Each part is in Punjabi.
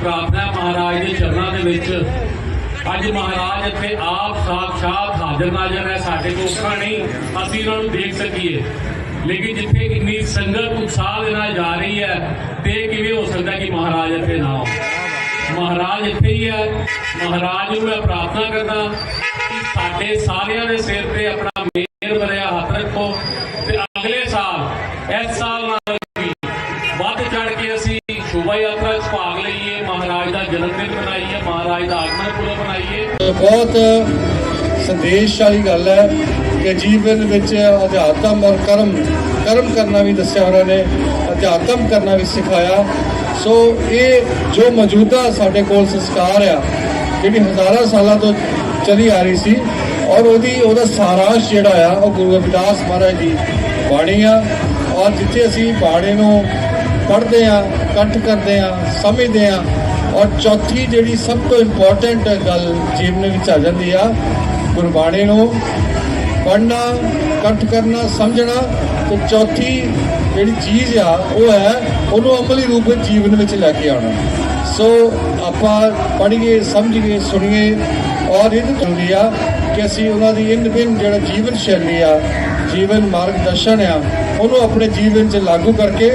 ਪ੍ਰਾਰਥਨਾ ਮਹਾਰਾਜ ਦੇ ਚਰਨਾਂ ਦੇ ਵਿੱਚ ਅੱਜ ਮਹਾਰਾਜ ਇੱਥੇ ਆਪ ਸਾਖਸ਼ਾਤ ਹਾਜ਼ਰ ਨਾਜ਼ਰ ਹੈ, ਸਾਡੇ ਕੋਲ ਅੱਖਾਂ ਨਹੀਂ, ਅਸੀਂ ਇਹਨਾਂ ਨੂੰ ਦੇਖ ਸਕੀਏ। ਲੇਕਿਨ ਜਿੱਥੇ ਇੰਨੀ ਸੰਗਤ ਉਤਸ਼ਾਹ ਦੇ ਨਾਲ ਜਾ ਰਹੀ ਹੈ, ਤੇ ਕਿਵੇਂ ਹੋ ਸਕਦਾ ਕਿ ਮਹਾਰਾਜ ਇੱਥੇ ਨਾ ਹੋ ਮਹਾਰਾਜ ਇੱਥੇ ਹੀ ਹੈ। ਮਹਾਰਾਜ ਨੂੰ ਮੈਂ ਪ੍ਰਾਰਥਨਾ ਕਰਦਾ ਕਿ ਸਾਡੇ ਸਾਰਿਆਂ ਦੇ ਸਿਰ ਤੇ ਆਪਣਾ ਮਿਹਰ ਭਰਿਆ ਹੱਥ ਰੱਖੋ ਤੇ ਅਗਲੇ ਸਾਲ, ਇਸ ਸਾਲ ਨਾਲ ਵੀ ਵੱਧ ਚੜ ਕੇ ਅਸੀਂ ਸ਼ੋਭਾ ਯਾਤਰਾ 'ਚ ਭਾਗ ਲਈਏ। ਮਹਾਰਾਜ ਦਾ ਜਨਮ ਦਿਨ ਮਨਾਈਏ, ਮਹਾਰਾਜ ਦਾ ਆਗਮਨ ਪੁਰਬ ਮਨਾਈਏ। ਬਹੁਤ ਸੰਦੇਸ਼ ਵਾਲੀ ਗੱਲ ਹੈ ਕਿ ਜੀਵਨ ਵਿੱਚ ਅਧਿਆਤਮ ਔਰ ਕਰਮ ਕਰਮ ਕਰਨਾ ਵੀ ਦੱਸਿਆ ਉਹਨਾਂ ਨੇ, ਅਧਿਆਤਮ ਕਰਨਾ ਵੀ ਸਿਖਾਇਆ। ਸੋ ਇਹ ਜੋ ਮੌਜੂਦਾ ਸਾਡੇ ਕੋਲ ਸੰਸਕਾਰ ਆ, ਜਿਹੜੀ ਹਜ਼ਾਰਾਂ ਸਾਲਾਂ ਤੋਂ ਚਲੀ ਆ ਰਹੀ ਸੀ, ਔਰ ਉਹਦੀ, ਉਹਦਾ ਸਾਰਾਂਸ਼ ਜਿਹੜਾ ਆ, ਉਹ ਗੁਰੂ ਰਵਿਦਾਸ ਮਹਾਰਾਜ ਦੀ ਬਾਣੀ ਆ, ਔਰ ਜਿੱਥੇ ਅਸੀਂ ਬਾਣੀ ਨੂੰ ਪੜ੍ਹਦੇ ਆ, ਇਕੱਠ ਕਰਦੇ ਆ, ਸਮਝਦੇ ਆ, ਔਰ ਚੌਥੀ ਜਿਹੜੀ ਸਭ ਤੋਂ ਇੰਪੋਰਟੈਂਟ ਗੱਲ ਜੀਵਨ ਵਿੱਚ ਆ ਜਾਂਦੀ ਆ, ਗੁਰਬਾਣੀ ਨੂੰ ਪੜ੍ਹਨਾ, ਇਕੱਠ ਕਰਨਾ, ਸਮਝਣਾ, ਤੇ ਚੌਥੀ ਜਿਹੜੀ ਚੀਜ਼ ਆ, ਉਹ ਹੈ ਉਹਨੂੰ ਅਮਲੀ ਰੂਪ ਵਿੱਚ ਜੀਵਨ ਵਿੱਚ ਲੈ ਕੇ ਆਉਣਾ। ਸੋ ਆਪਾਂ ਪੜ੍ਹੀਏ, ਸਮਝੀਏ, ਸੁਣੀਏ ਔਰ ਇਹ ਜ਼ਰੂਰੀ ਆ ਕਿ ਅਸੀਂ ਉਹਨਾਂ ਦੀ ਇਨ ਬਿਨ ਜਿਹੜਾ ਜੀਵਨ ਸ਼ੈਲੀ ਆ, ਜੀਵਨ ਮਾਰਗਦਰਸ਼ਨ ਆ, ਉਹਨੂੰ ਆਪਣੇ ਜੀਵਨ 'ਚ ਲਾਗੂ ਕਰਕੇ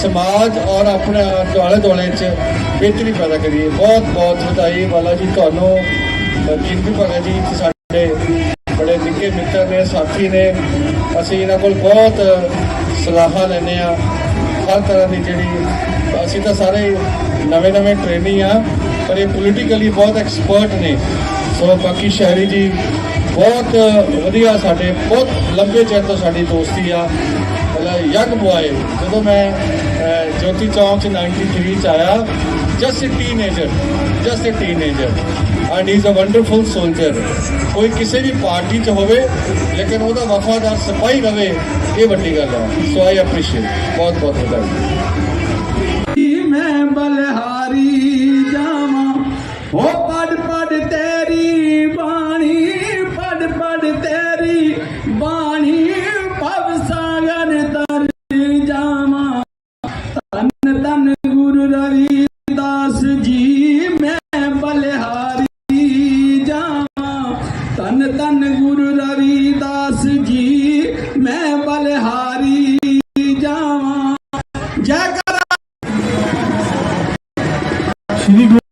ਸਮਾਜ ਔਰ ਆਪਣੇ ਦੁਆਲੇ ਦੁਆਲੇ 'ਚ ਬਿਹਤਰੀ ਪੈਦਾ ਕਰੀਏ। ਬਹੁਤ ਬਹੁਤ ਵਧਾਈ ਬਾਲਾ ਜੀ ਤੁਹਾਨੂੰ ਜੀਵਨ ਭਗਤ ਜੀ ਸਾਡੇ ਬੜੇ ਨਿੱਕੇ ਮਿੱਤਰ ਨੇ, ਸਾਥੀ ਨੇ। ਅਸੀਂ ਇਹਨਾਂ ਕੋਲ ਬਹੁਤ ਸਲਾਹਾਂ ਲੈਂਦੇ ਆ ਹਰ ਤਰ੍ਹਾਂ ਦੀ ਜਿਹੜੀ ਅਸੀਂ ਤਾਂ ਸਾਰੇ ਨਵੇਂ ਨਵੇਂ ਟ੍ਰੇਨੀ ਆ ਪਰ ਇਹ ਪੋਲੀਟੀਕਲੀ ਬਹੁਤ ਐਕਸਪਰਟ ਨੇ। ਸੋ ਬਾਕੀ ਸ਼ਹਿਰੀ ਜੀ ਬਹੁਤ ਵਧੀਆ ਸਾਡੇ ਬਹੁਤ ਲੰਬੇ ਚਿਰ ਤੋਂ ਸਾਡੀ ਦੋਸਤੀ ਆ। ਮਤਲਬ ਯੰਗ ਬੁਆਏ ਜਦੋਂ ਮੈਂ ਅਹ, ਜੋਤੀ ਚੌਂਕ ਚ 93 ਚ ਆਇਆ just a teenager just a teenager and he is a wonderful soldier ਕੋਈ ਕਿਸੇ ਵੀ ਪਾਰਟੀ ਚ ਹੋਵੇ ਲੇਕਿਨ ਉਹਦਾ ਵਫਾਦਾਰ ਸਿਪਾਹੀ ਰਵੇ ਇਹ ਵੱਡੀ ਗੱਲ ਹੈ ਸੋ ਆਈ ਅਪਰੀਸ਼ੀਏਟ ਬਹੁਤ ਬਹੁਤ ਵਧਾਈ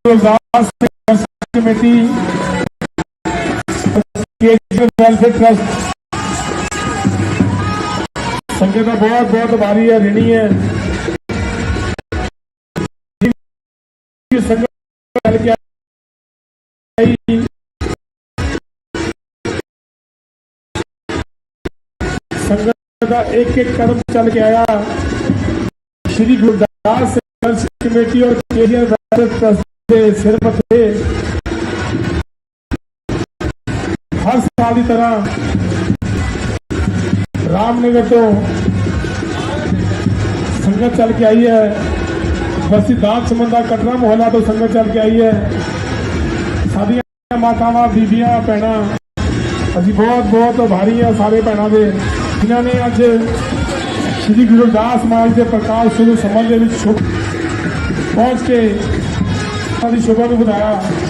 ਸ਼੍ਰੀ ਗੁਰੂ ਰਵਿਦਾਸ ਟਰਸਟ ਕਮੇਟੀ ਕੇਜਰ ਵੈਲਫੇਅਰ ਟਰਸਟ ਸੰਗਤ ਦਾ ਬਹੁਤ ਬਹੁਤ ਵਾਰੀ ਹੈ ਰਣੀ ਹੈ ਜੀ ਸੰਗਤ ਚੱਲ ਕੇ ਆਈ ਸੰਗਤ ਦਾ ਇੱਕ ਇੱਕ ਦੇ ਸਿਰ ਮੱਥੇ। ਹਰ ਸਾਲ ਦੀ ਤਰ੍ਹਾਂ ਰਾਮਨਗਰ ਤੋਂ ਸੰਗਤ ਚੱਲ ਕੇ ਆਈ ਹੈ। ਬਸਤੀ ਦਾਤ ਸਮੰਦਾ ਕਟਰਾ ਮੁਹੱਲਾ ਤੋਂ ਸੰਗਤ ਚੱਲ ਕੇ ਆਈ ਹੈ। ਸਾਡੀਆਂ ਮਾਤਾਵਾਂ, ਬੀਬੀਆਂ, ਭੈਣਾਂ, ਅਸੀਂ ਬਹੁਤ ਬਹੁਤ ਆਭਾਰੀ ਆ ਸਾਰੇ ਭੈਣਾਂ ਦੇ। ਜਿਨ੍ਹਾਂ ਨੇ ਅੱਜ ਸ੍ਰੀ ਗੁਰੂ ਰਵਿਦਾਸ ਮਹਾਰਾਜ ਦੇ ਪ੍ਰਕਾਸ਼ ਪੁਰਬ ਸੰਬੰਧ ਦੇ ਵਿੱਚ ਪਹੁੰਚ ਕੇ ਉਹਨਾਂ ਦੀ ਸ਼ੋਭਾ ਨੂੰ ਵਧਾਇਆ ਸਮੂਹ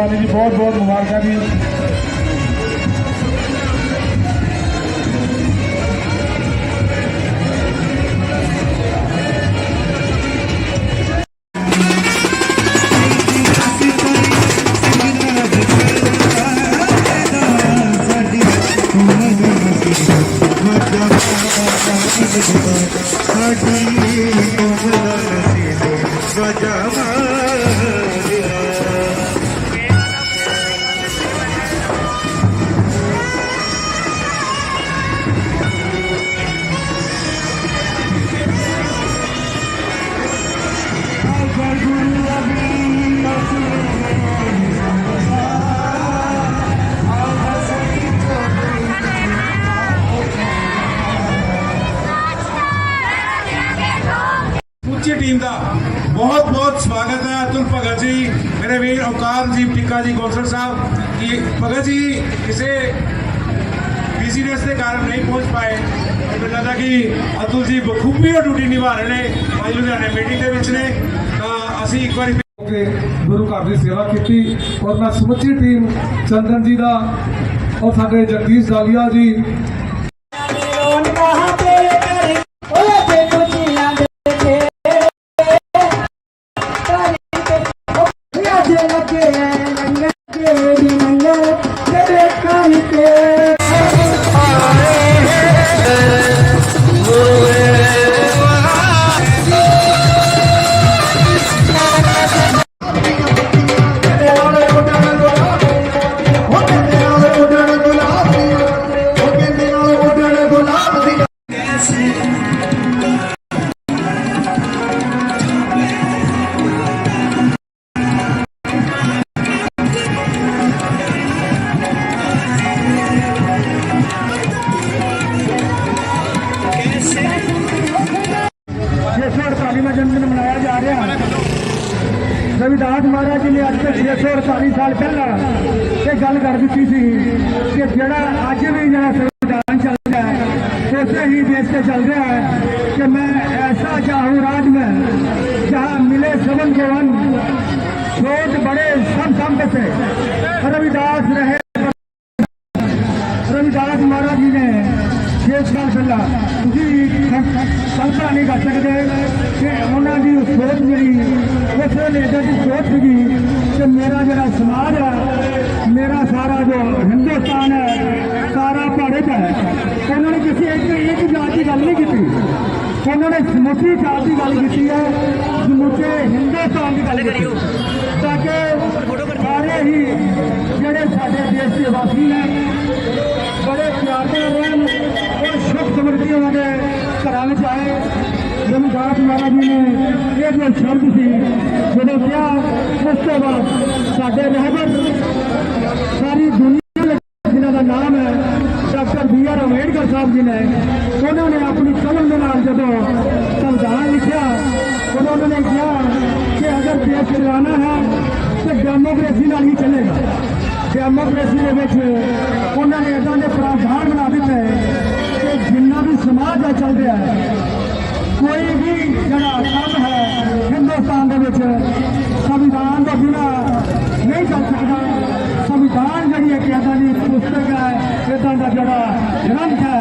ਤੁਹਾਨੂੰ ਜੀ ਬਹੁਤ ਬਹੁਤ ਮੁਬਾਰਕਾਂ ਜੀ। ਬਹੁਤ ਬਹੁਤ ਸਵਾਗਤ ਹੈ ਅਤੁਲ ਭਗਤ ਜੀ, ਮੇਰੇ ਵੀਰ ਔਕਾਰਜੀਤ ਟਿੱਕਾ ਜੀ ਗੌਸਰ ਸਾਹਿਬ, ਕਿ ਭਗਤ ਜੀ ਕਿਸੇ ਬਿਜ਼ੀਨੈਸ ਦੇ ਕਾਰਨ ਨਹੀਂ ਪਹੁੰਚ ਪਾਏ। ਮੈਨੂੰ ਲੱਗਦਾ ਕਿ ਅਤੁਲ ਜੀ ਬਖੂਬੀ ਉਹ ਡਿਊਟੀ ਨਿਭਾ ਰਹੇ ਨੇ, ਅੱਜ ਲੁਧਿਆਣੇ ਮੀਟਿੰਗ ਦੇ ਵਿੱਚ ਨੇ। ਤਾਂ ਅਸੀਂ ਇੱਕ ਵਾਰੀ ਤੇ ਗੁਰੂ ਘਰ ਦੀ ਸੇਵਾ ਕੀਤੀ ਔਰ ਮੈਂ ਸਮੁੱਚੀ ਟੀਮ ਚੰਦਨ ਜੀ ਦਾ ਔਰ ਸਾਡੇ ਜਗਦੀਸ਼ ਦਾਲੀਆ ਜੀ ਦਾ ਇਹ ਗੱਲ ਕਰ ਦਿੱਤੀ ਸੀ ਕਿ ਜਿਹੜਾ ਅੱਜ ਵੀ ਜਿਹੜਾ ਸੰਵਿਧਾਨ ਚੱਲ ਰਿਹਾ ਹੈ ਉਸੇ ਹੀ ਦੇਸ਼ ਤੇ ਚੱਲ ਰਿਹਾ ਹੈ ਕਿ मैं ऐसा चाहूँ राज में जहाँ मिले सबन के वन छोट बड़े सब संत से रविदास रहे ਰਵਿਦਾਸ ਮਹਾਰਾਜ ਜੀ ਨੇ ਛੇ ਸਾਲ ਪਹਿਲਾਂ ਤੁਸੀਂ ਕਲਪਨਾ ਨਹੀਂ ਕਰ ਸਕਦੇ ਕਿ ਉਹਨਾਂ ਦੀ ਸੋਚ ਜਿਹੜੀ ਉਸ ਵੇਲੇ ਇਦਾਂ ਦੀ ਉਹਨਾਂ ਨੇ ਸਮੁੱਚੀ ਜਾਤ ਦੀ ਗੱਲ ਕੀਤੀ ਹੈ, ਸਮੁੱਚੇ ਹਿੰਦੁਸਤਾਨ ਦੀ ਗੱਲ ਕੀਤੀ। ਤਾਂ ਕਿ ਸਾਰੇ ਹੀ ਜਿਹੜੇ ਸਾਡੇ ਦੇਸ਼ ਦੇ ਵਾਸੀ ਨੇ, ਬੜੇ ਪਿਆਰ ਨਾਲ ਰਹਿਣ ਔਰ ਸੁਖ ਸਮਰਿੱਧੀ ਉਹਨਾਂ ਦੇ ਘਰਾਂ ਵਿੱਚ ਆਏ। ਰਵਿਦਾਸ ਮਹਾਰਾਜ ਜੀ ਨੇ ਇਹ ਜੋ ਸ਼ਬਦ ਸੀ, ਜਦੋਂ ਕਿਹਾ, ਉਸ ਤੋਂ ਬਾਅਦ ਸਾਡੇ ਰਹਿਬਰ, ਸਾਰੀ ਦੁਨੀਆ ਵਿੱਚ ਜਿਨ੍ਹਾਂ ਦਾ ਨਾਮ ਹੈ doctor B R Ambedkar Sahib ji ਨੇ, ਉਹਨਾਂ ਨੇ ਆਪਣੀ ਕਲਮ ਦੇ ਨਾਲ ਜਦੋਂ ਸੰਵਿਧਾਨ ਲਿਖਿਆ, ਉਦੋਂ ਉਹਨਾਂ ਨੇ ਕਿਹਾ ਕਿ ਅਗਰ ਦੇਸ਼ ਚਲਾਉਣਾ ਹੈ, ਤੇ ਡੈਮੋਕ੍ਰੇਸੀ ਨਾਲ ਹੀ ਚੱਲੇਗਾ। ਡੈਮੋਕ੍ਰੇਸੀ ਦੇ ਵਿੱਚ ਉਹਨਾਂ ਨੇ ਇਦਾਂ ਦੇ ਪ੍ਰਾਵਧਾਨ ਬਣਾ ਦਿੱਤੇ ਕਿ ਜਿੰਨਾ ਵੀ ਸਮਾਜ ਦਾ ਚੱਲ ਰਿਹਾ ਹੈ, ਕੋਈ ਵੀ ਜਿਹੜਾ ਕੰਮ ਹੈ, ਹਿੰਦੁਸਤਾਨ ਦੇ ਵਿੱਚ ਸੰਵਿਧਾਨ ਤੋਂ ਬਿਨਾਂ ਨਹੀਂ ਚੱਲ ਸਕਦਾ। ਸੰਵਿਧਾਨ ਜਿਹੜੀ ਇੱਕ ਇਦਾਂ ਦੀ ਪੁਸਤਕ ਹੈ ਇਦਾਂ ਦਾ ਜਿਹੜਾ ਗ੍ਰੰਥ ਹੈ,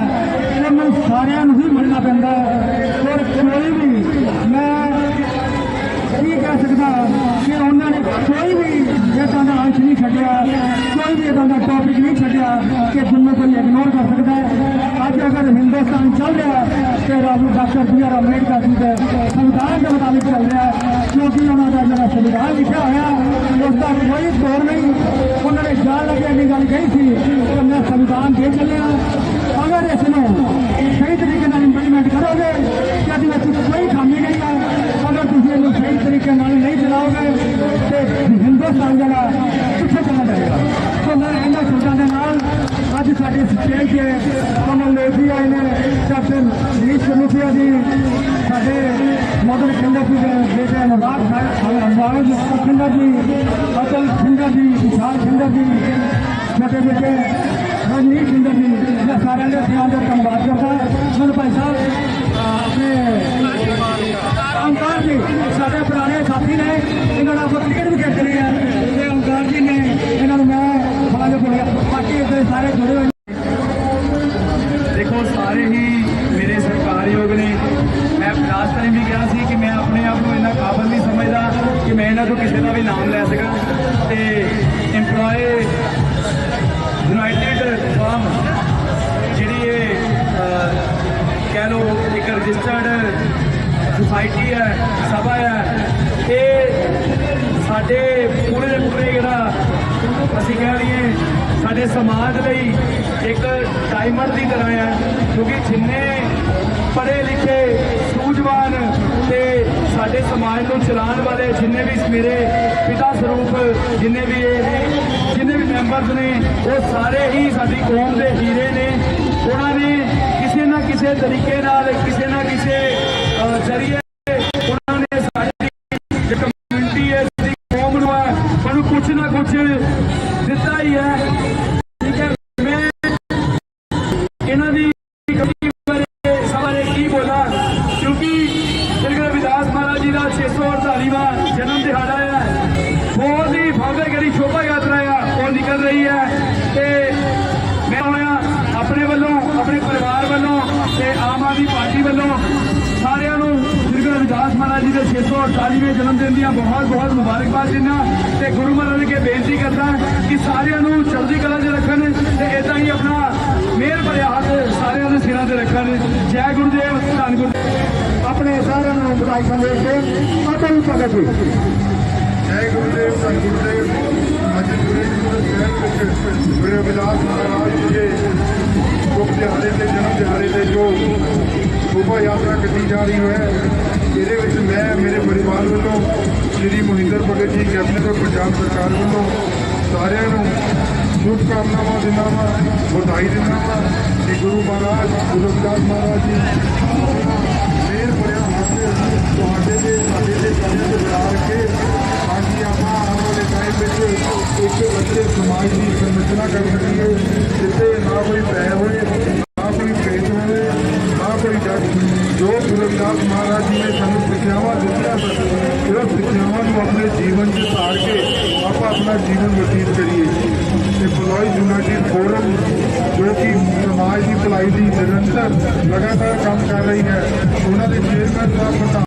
ਇਹਨੂੰ ਸਾਰਿਆਂ ਨੂੰ ਹੀ ਮੰਨਣਾ ਪੈਂਦਾ ਔਰ ਕੋਈ ਵੀ ਮੈਂ ਇਹ ਕਹਿ ਸਕਦਾ ਕਿ ਉਹਨਾਂ ਨੇ ਕੋਈ ਵੀ ਇਦਾਂ ਦਾ ਅੰਸ਼ ਨਹੀਂ ਛੱਡਿਆ, ਕੋਈ ਵੀ ਇਦਾਂ ਦਾ ਟੌਪਿਕ ਨਹੀਂ ਛੱਡਿਆ ਕਿ ਜਿਹਨੂੰ ਕੋਈ ਇਗਨੋਰ ਕਰ ਸਕਦਾ ਹੈ। ਅੱਜ ਅਗਰ ਹਿੰਦੁਸਤਾਨ ਚੱਲ ਰਿਹਾ ਹੈ ਤੇ Raju doctor B R Ambedkar ji ਦੇ ਸੰਵਿਧਾਨ ਦੇ ਮੁਤਾਬਿਕ ਚੱਲ ਰਿਹਾ ਹੈ, ਕਿਉਂਕਿ ਉਹਨਾਂ ਦਾ ਜਿਹੜਾ ਸੰਵਿਧਾਨ ਲਿਖਿਆ ਹੋਇਆ, ਉਸ ਦਾ ਕੋਈ ਤੋੜ ਨਹੀਂ। ਉਹਨਾਂ ਨੇ ਜਾਣ ਲੱਗੇ ਇੰਨੀ ਗੱਲ ਕਹੀ ਸੀ ਕਿ ਮੈਂ ਸੰਵਿਧਾਨ ਦੇ ਚੱਲਿਆ। ਅਗਰ ਇਸ ਨੂੰ ਸਹੀ ਤਰੀਕੇ ਨਾਲ ਇੰਪਲੀਮੈਂਟ ਕਰੋਗੇ ਤਾਂ ਇਹਦੇ ਵਿੱਚ ਕੋਈ ਖਾਮੀ ਨਹੀਂ ਹੈ ਅਗਰ ਤੁਸੀਂ ਇਹਨੂੰ ਸਹੀ ਤਰੀਕੇ ਨਾਲ ਨਹੀਂ ਚਲਾਓਗੇ ਤੇ ਹਿੰਦੁਸਤਾਨ ਜਿਹੜਾ ਪਿੱਛੇ ਚਲਾ ਜਾਏਗਾ ਸੋ ਮੈਂ ਇਹਨਾਂ ਸ਼ਬਦਾਂ ਦੇ ਨਾਲ ਅੱਜ ਸਾਡੇ ਸਟੇਜ ਤੇ ਕਮਲ ਲੋਧੀ ਆਏ ਨੇ ਕੈਪਟਨ ਨੀਸ਼ ਕਨੂਪੀਆ ਜੀ ਸਾਡੇ ਮਦਰ ਖਿੰਦਰ ਜੀ ਦੇ ਬੇਟੇ ਅਨੁਰਾਗ ਸਾਹਿਬ ਅਨੁਰਾਗ ਖਿੰਦਰ ਜੀ ਅਟਲ ਖਿੰਦਰ ਜੀ ਵਿਸ਼ਾਲ ਖਿੰਦਰ ਜੀ ਸਾਡੇ ਬੇਟੇ ਰਜਨੀਸ਼ ਖਿੰਦਰ ਜੀ ਇਹਨਾਂ ਸਾਰਿਆਂ ਦੇ ਧਿਆਨ ਦਾ ਧੰਨਵਾਦ ਕਰਦਾ ਮੈਨੂੰ ਭਾਈ ਸਾਹਿਬ ਆਪਣੇ ਓਂਕਾਰ ਜੀ ਸਾਥੀ ਨੇ, ਇਹਨਾਂ ਨਾਲ ਆਪਾਂ ਕ੍ਰਿਕਟ ਵੀ ਖੇਡਦੇ ਰਹੇ ਆ। ਤੇ ਓਂਕਾਰ ਜੀ ਨੇ, ਇਹਨਾਂ ਨੂੰ ਮੈਂ ਬੜਾ ਜਿਹਾ ਬਾਕੀ ਇਹਦੇ ਸਾਰੇ ਜੁੜੇ ਹੋਏ ਦੇਖੋ, ਸਾਰੇ ਹੀ ਮੇਰੇ ਸਤਿਕਾਰਯੋਗ ਨੇ। ਮੈਂ ਲਾਸਟ ਟਾਈਮ ਵੀ ਕਿਹਾ ਸੀ ਕਿ ਮੈਂ ਆਪਣੇ ਆਪ ਨੂੰ ਇੰਨਾ ਕਾਬਲ ਨਹੀਂ ਸਮਝਦਾ ਕਿ ਮੈਂ ਇਹਨਾਂ ਤੋਂ ਕਿਸੇ ਦਾ ਵੀ ਨਾਮ ਲੈ ਸਕਾਂ। ਤੇ EMPLOYE ਯੂਨਾਈਟਿਡ ਫਾਰਮ ਜਿਹੜੀ ਇਹ ਕਹਿ ਲਓ, ਇੱਕ ਰਜਿਸਟਰਡ ਸੁਸਾਇਟੀ ਹੈ, ਸਭਾ ਹੈ ਇਹ ਸਾਡੇ ਪੂਰੇ ਦੇ ਪੂਰੇ ਜਿਹੜਾ ਅਸੀਂ ਕਹਿ ਲਈਏ, ਸਾਡੇ ਸਮਾਜ ਲਈ ਇੱਕ ਡਾਇਮੰਡ ਦੀ ਤਰ੍ਹਾਂ ਹੈ, ਕਿਉਂਕਿ ਜਿੰਨੇ ਪੜ੍ਹੇ ਲਿਖੇ, ਸੂਝਵਾਨ ਤੇ ਸਾਡੇ ਸਮਾਜ ਨੂੰ ਚਲਾਉਣ ਵਾਲੇ ਜਿੰਨੇ ਵੀ ਮੇਰੇ ਪਿਤਾ ਸਰੂਪ, ਜਿੰਨੇ ਵੀ ਇਹ, ਜਿੰਨੇ ਵੀ ਮੈਂਬਰਸ ਨੇ, ਉਹ ਸਾਰੇ ਹੀ ਸਾਡੀ ਕੌਮ ਦੇ ਹੀਰੇ ਨੇ। ਉਹਨਾਂ ਨੇ ਕਿਸੇ ਨਾ ਕਿਸੇ ਤਰੀਕੇ ਨਾਲ, ਕਿਸੇ ਨਾ ਕਿਸੇ ਜ਼ਰੀਏ ਉਹਨਾਂ ਨੇ ਸਾਡੀ ਜੋ ਕਮਿਊਨਿਟੀ ਹੈ, ਸਾਡੀ ਕੌਮ ਨੂੰ ਹੈ ਉਹਨੂੰ ਕੁਛ ਨਾ ਕੁਛ ਦਿੱਤਾ ਹੀ ਹੈ। 148ਵੇਂ ਜਨਮ ਦਿਨ ਦੀਆਂ ਬਹੁਤ ਬਹੁਤ ਮੁਬਾਰਕਬਾਦ ਦਿੰਦਾ ਤੇ ਗੁਰੂ ਮਹਾਰਾਜ ਅੱਗੇ ਬੇਨਤੀ ਕਰਦਾ ਕਿ ਸਾਰਿਆਂ ਨੂੰ ਚੜ੍ਹਦੀ ਕਲਾ 'ਚ ਰੱਖਣ ਤੇ ਇਦਾਂ ਹੀ ਆਪਣਾ ਮਿਹਰ ਭਰਿਆ ਹੱਥ ਸਾਰਿਆਂ ਦੇ ਸਿਰਾਂ ਤੇ ਰੱਖਣ। ਜੈ ਗੁਰੂ ਗੁਰਦੇਵ, ਧੰਨ ਗੁਰੂ ਆਪਣੇ ਸਾਰਿਆਂ ਨੂੰ ਵਧਾਈ ਸੰਦੇਸ਼ ਦੇ। ਅਤਲ ਭਗਤ ਜੀ। ਜੈ ਗੁਰਦੇਵ, ਧੰਨ ਗੁਰਦੇਵ। ਅੱਜ ਗੁਰੂ ਰਵਿਦਾਸ ਮਹਾਰਾਜ ਜੀ ਦੇ ਗੁਰਦਿਹਾੜੇ ਤੇ ਜਨਮ ਦਿਹਾੜੇ ਤੇ ਜੋ ਸ਼ੋਭਾ ਯਾਤਰਾ ਕੱਢੀ ਜਾ ਰਹੀ ਹੈ। ਪਰਿਵਾਰ ਵੱਲੋਂ ਸ਼੍ਰੀ ਮੋਹਿੰਦਰ ਭਗਤ ਜੀ ਕੈਬਨਿਟ ਔਰ ਪੰਜਾਬ ਸਰਕਾਰ ਵੱਲੋਂ ਸਾਰਿਆਂ ਨੂੰ ਸ਼ੁਭ ਕਾਮਨਾਵਾਂ ਦਿੰਦਾ ਵਾਂ ਵਧਾਈ ਦਿੰਦਾ ਵਾਂ ਕਿ ਗੁਰੂ ਮਹਾਰਾਜ ਗੁਰੂ ਰਵਿਦਾਸ ਮਹਾਰਾਜ ਜੀ ਮੇਰ ਭਰਿਆ ਹੱਥ ਤੁਹਾਡੇ ਦੇ ਸਾਡੇ ਦੇ ਸਾਰਿਆਂ ਦੇ ਬਣਾ ਕੇ ਤਾਂ ਕਿ ਆਪਾਂ ਆਉਣ ਵਾਲੇ ਟਾਈਮ ਵਿੱਚ ਇੱਕ ਬੱਚੇ ਸਮਾਜ ਦੀ ਸੰਰਚਨਾ ਕਰ ਸਕੀਏ ਜਿੱਥੇ ਨਾ ਕੋਈ ਭੈ ਹੋਏ ਨਾ ਕੋਈ ਭੇਦ ਹੋਵੇ ਨਾ ਕੋਈ ਡਰ ਜੋ ਗੁਰੂ ਰਵਿਦਾਸ ਮਹਾਰਾਜ ਜੀ ਨੇ ਸਾਨੂੰ ਸਿੱਖਿਆਵਾਂ ਦਿੱਤੀਆਂ ਸਨ ਉਹ ਸਿੱਖਿਆਵਾਂ ਨੂੰ ਆਪਣੇ ਜੀਵਨ 'ਚ ਧਾਰ ਕੇ ਆਪਾਂ ਆਪਣਾ ਜੀਵਨ ਬਤੀਤ ਕਰੀਏ। ਤੇ ਬਲੋਈ ਯੂਨਾਈਟਿਡ ਫੋਰਮ, ਜੋ ਕਿ ਸਮਾਜ ਦੀ ਭਲਾਈ ਦੀ ਨਿਰੰਤਰ ਲਗਾਤਾਰ ਕੰਮ ਕਰ ਰਹੀ ਹੈ, ਉਹਨਾਂ ਦੇ ਚੇਅਰਮੈਨ ਸਾਹਿਬ